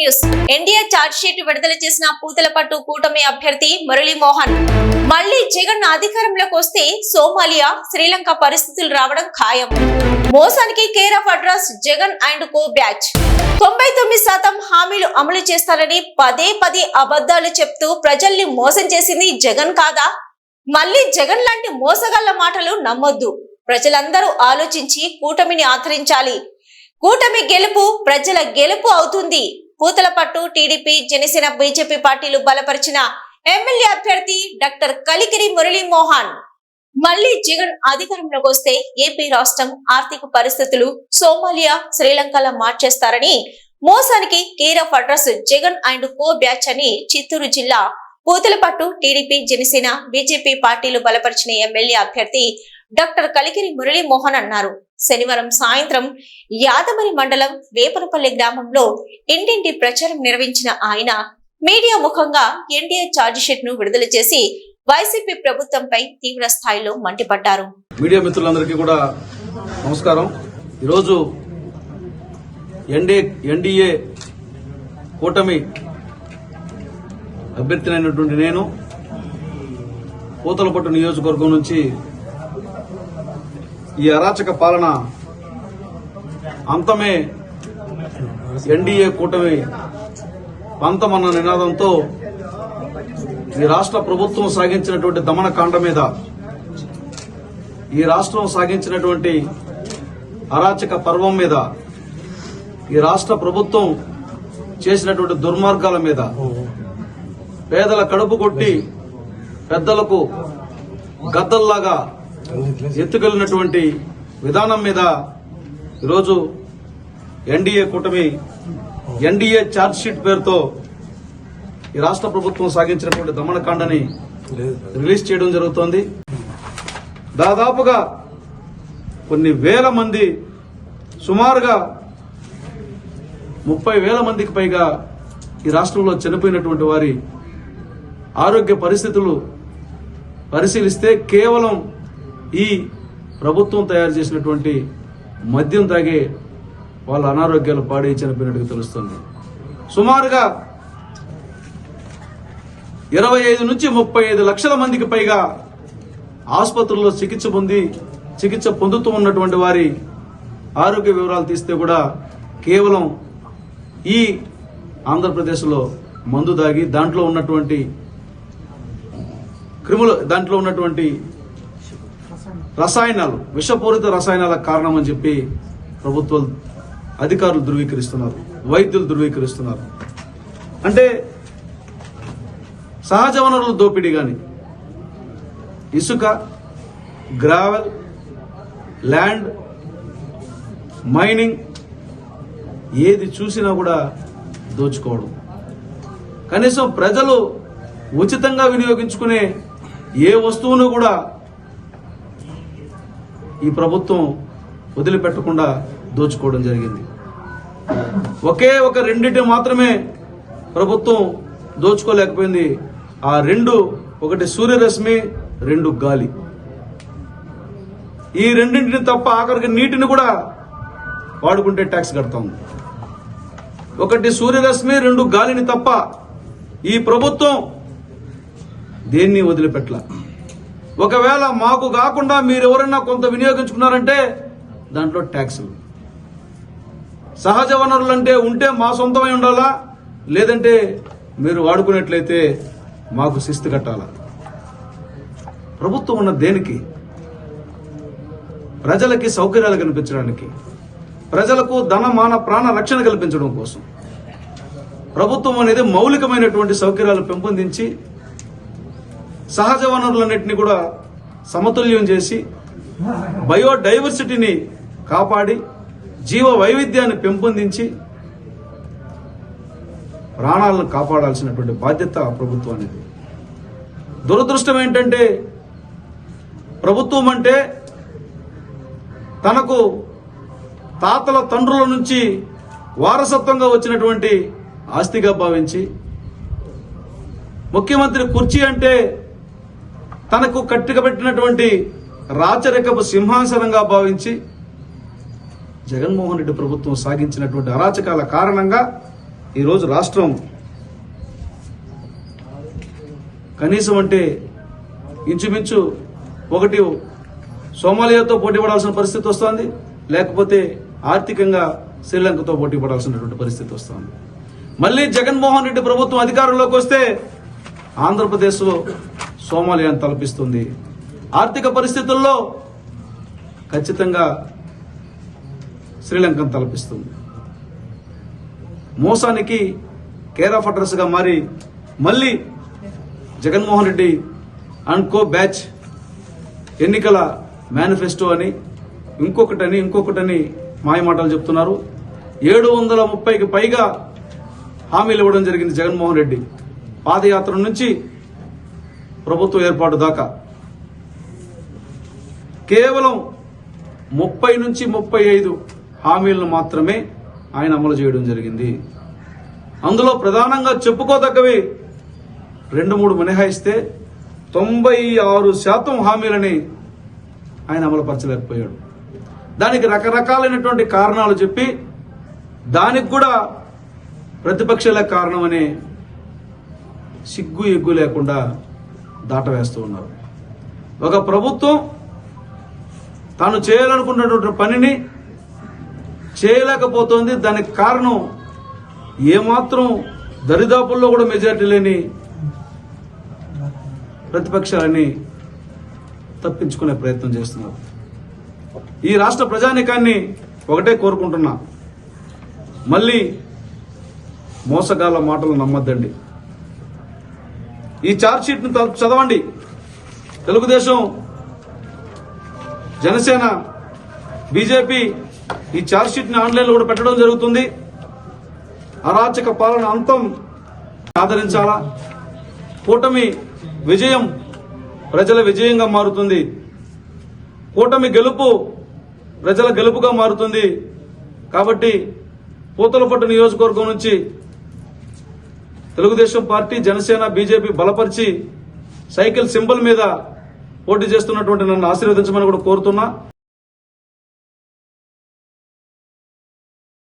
News. NDA sheet విడుదల చేసిన పూతలపట్టు కూటమి అభ్యర్థి మురళీమోహన్. మళ్ళీ జగన్ అధికారంలోకి వస్తే సోమాలియా శ్రీలంక పరిస్థితులు రావడం ఖాయం. మోసానికి care of address Jagan and co batch. తొంభై తొమ్మిది శాతం హామీలు అమలు చేస్తారని పదే పదే అబద్ధాలు చెప్తూ ప్రజల్ని మోసం చేసింది జగన్ కాదా? మళ్ళీ జగన్ లాంటి మోసగల్ల మాటలు నమ్మొద్దు. ప్రజలందరూ ఆలోచించి కూటమిని ఆదరించాలి. కూటమి గెలుపు ప్రజల గెలుపు అవుతుంది. పూతలపట్టు టీడీపీ జనసేన బీజేపీ పార్టీలు బలపరిచిన ఎమ్మెల్యే అభ్యర్థి డాక్టర్ కలికిరి మురళీమోహన్. మళ్ళీ జగన్ అధికారంలోకి వస్తే ఏపీ రాష్ట్రం ఆర్థిక పరిస్థితులు సోమాలియా శ్రీలంకలా మార్చేస్తారని మోసానికి care of address Jagan and co batch అని చిత్తూరు జిల్లా పూతలపట్టు టీడీపీ జనసేన బీజేపీ పార్టీలు బలపరిచిన ఎమ్మెల్యే అభ్యర్థి డాక్టర్ కలికిరి మురళీమోహన్ అన్నారు. శనివారం సాయంత్రం యాదమరి మండలం వేపనపల్లి గ్రామంలో ఇంటింటి ప్రచారం నిర్వహించిన ఆయన మీడియా ముఖంగా ఎన్డీఏ ఛార్జిషీట్ను విడుదల చేసి వైసీపీ ప్రభుత్వంపై తీవ్ర స్థాయిలో మండిపడ్డారు. మీడియా మిత్రులందరికీ కూడా నమస్కారం. ఈరోజు ఎన్డీ ఎన్డీఏ కూటమి అభ్యర్థినైనటువంటి నేను పూతలపట్టు నియోజకవర్గం నుంచి ఈ అరాచక పాలన అంతమే ఎన్డీఏ కూటమి పంతమన్న నినాదంతో ఈ రాష్ట్ర ప్రభుత్వం సాగించినటువంటి దమనకాండ మీద ఈ రాష్ట్రం సాగించినటువంటి అరాచక పర్వం మీద ఈ రాష్ట్ర ప్రభుత్వం చేసినటువంటి దుర్మార్గాల మీద పేదల కడుపు కొట్టి పెద్దలకు గద్దల్లాగా ఎత్తుకెళ్ళినటువంటి విధానం మీద ఈరోజు ఎన్డీఏ కూటమి ఎన్డీఏ ఛార్జ్షీట్ పేరుతో ఈ రాష్ట్ర ప్రభుత్వం సాగించినటువంటి దమనకాండని రిలీజ్ చేయడం జరుగుతోంది. దాదాపుగా కొన్ని వేల మంది సుమారుగా ముప్పై వేల మందికి పైగా ఈ రాష్ట్రంలో చనిపోయినటువంటి వారి ఆరోగ్య పరిస్థితులు పరిశీలిస్తే కేవలం ఈ ప్రభుత్వం తయారు చేసినటువంటి మద్యం తాగే వాళ్ళ అనారోగ్యాలు పాడి చనిపోయినట్టుగా తెలుస్తుంది. సుమారుగా ఇరవై ఐదు నుంచి ముప్పై ఐదు లక్షల మందికి పైగా ఆసుపత్రుల్లో చికిత్స పొంది చికిత్స పొందుతూ ఉన్నటువంటి వారి ఆరోగ్య వివరాలు తీస్తే కూడా కేవలం ఈ ఆంధ్రప్రదేశ్లో మందు దాగి దాంట్లో ఉన్నటువంటి క్రిములు దాంట్లో ఉన్నటువంటి రసాయనాలు విషపూరిత రసాయనాల కారణం అని చెప్పి ప్రభుత్వాలు అధికారులు ధృవీకరిస్తున్నారు వైద్యులు ధృవీకరిస్తున్నారు. అంటే సహజ వనరుల దోపిడీ కానీ ఇసుక గ్రావెల్ ల్యాండ్ మైనింగ్ ఏది చూసినా కూడా దోచుకోవడం. కనీసం ప్రజలు ఉచితంగా వినియోగించుకునే ఏ వస్తువును కూడా ఈ ప్రభుత్వం వదిలిపెట్టకుండా దోచుకోవడం జరిగింది. ఒకే ఒక రెండింటి మాత్రమే ప్రభుత్వం దోచుకోలేకపోయింది. ఆ రెండు ఒకటి సూర్యరశ్మి రెండు గాలి. ఈ రెండింటిని తప్ప ఆఖరికి నీటిని కూడా వాడుకుంటే ట్యాక్స్ కడతాం. ఒకటి సూర్యరశ్మి రెండు గాలిని తప్ప ఈ ప్రభుత్వం దేన్ని వదిలిపెట్టల? ఒకవేళ మాకు కాకుండా మీరు ఎవరైనా కొంత వినియోగించుకున్నారంటే దాంట్లో ట్యాక్సులు. సహజ వనరులు అంటే ఉంటే మా సొంతమై ఉండాలా? లేదంటే మీరు వాడుకున్నట్లయితే మాకు శిస్తు కట్టాలా? ప్రభుత్వం ఉన్న దేనికి? ప్రజలకి సౌకర్యాలు కల్పించడానికి. ప్రజలకు ధన మాన ప్రాణ రక్షణ కల్పించడం కోసం. ప్రభుత్వం అనేది మౌలికమైనటువంటి సౌకర్యాలు పెంపొందించి సహజ వనరులన్నింటినీ కూడా సమతుల్యం చేసి బయోడైవర్సిటీని కాపాడి జీవ వైవిధ్యాన్ని పెంపొందించి ప్రాణాలను కాపాడాల్సినటువంటి బాధ్యత ప్రభుత్వానికి దురదృష్టం ఏంటంటే ప్రభుత్వం అంటే తనకు తాతల తండ్రుల నుంచి వారసత్వంగా వచ్చినటువంటి ఆస్తిగా భావించి ముఖ్యమంత్రి కుర్చీ అంటే తనకు కట్టుకబెట్టినటువంటి రాచరికపు సింహాసనంగా భావించి జగన్మోహన్ రెడ్డి ప్రభుత్వం సాగించినటువంటి అరాచకాల కారణంగా ఈరోజు రాష్ట్రం కనీసం అంటే ఇంచుమించు ఒకటి సోమాలియాతో పోటీ పడాల్సిన పరిస్థితి వస్తుంది. లేకపోతే ఆర్థికంగా శ్రీలంకతో పోటీ పడాల్సినటువంటి పరిస్థితి వస్తుంది. మళ్ళీ జగన్మోహన్ రెడ్డి ప్రభుత్వం అధికారంలోకి వస్తే ఆంధ్రప్రదేశ్లో సోమాలియాను తలపిస్తుంది. ఆర్థిక పరిస్థితుల్లో ఖచ్చితంగా శ్రీలంకను తలపిస్తుంది. మోసానికి కేర్ ఆఫ్ అడ్రస్గా మారి మళ్ళీ Jaganmohan Reddy and co batch ఎన్నికల మేనిఫెస్టో అని ఇంకొకటని ఇంకొకటని మాయమాటలు చెప్తున్నారు. ఏడు వందల ముప్పైకి పైగా హామీలు ఇవ్వడం జరిగింది జగన్మోహన్ రెడ్డి. పాదయాత్ర నుంచి ప్రభుత్వ ఏర్పాటు దాకా. కేవలం ముప్పై నుంచి ముప్పై ఐదు హామీలను మాత్రమే ఆయన అమలు చేయడం జరిగింది. అందులో ప్రధానంగా చెప్పుకోదగ్గవి రెండు మూడు మినహాయిస్తే తొంభై ఆరు శాతం హామీలని ఆయన అమలుపరచలేకపోయాడు. దానికి రకరకాలైనటువంటి కారణాలు చెప్పి దానికి కూడా ప్రతిపక్షాల కారణమనే సిగ్గు ఎగ్గు లేకుండా దాటవేస్తూ ఉన్నారు. ఒక ప్రభుత్వం తాను చేయాలనుకున్నటువంటి పనిని చేయలేకపోతుంది. దానికి కారణం ఏమాత్రం దరిదాపుల్లో కూడా మెజారిటీ లేని ప్రతిపక్షాలని తప్పించుకునే ప్రయత్నం చేస్తున్నారు. ఈ రాష్ట్ర ప్రజానికాన్ని ఒకటే కోరుకుంటున్నా. మళ్ళీ మోసగాళ్ళ మాటలు నమ్మద్దండి. ఈ చార్జ్ షీట్ను చదవండి. తెలుగుదేశం జనసేన బీజేపీ ఈ ఛార్జ్షీట్ని ఆన్లైన్లో కూడా పెట్టడం జరుగుతుంది. అరాచక పాలన అంతం ఆదరించాలా? కూటమి విజయం ప్రజల విజయంగా మారుతుంది. కూటమి గెలుపు ప్రజల గెలుపుగా మారుతుంది. కాబట్టి పూతలపట్టు నియోజకవర్గం నుంచి తెలుగుదేశం పార్టీ జనసేన బీజేపీ బలపరిచి సైకిల్ సింబల్ మీద పోటీ చేస్తున్నటువంటి నన్ను ఆశీర్వదించమని కూడా కోరుతున్నా.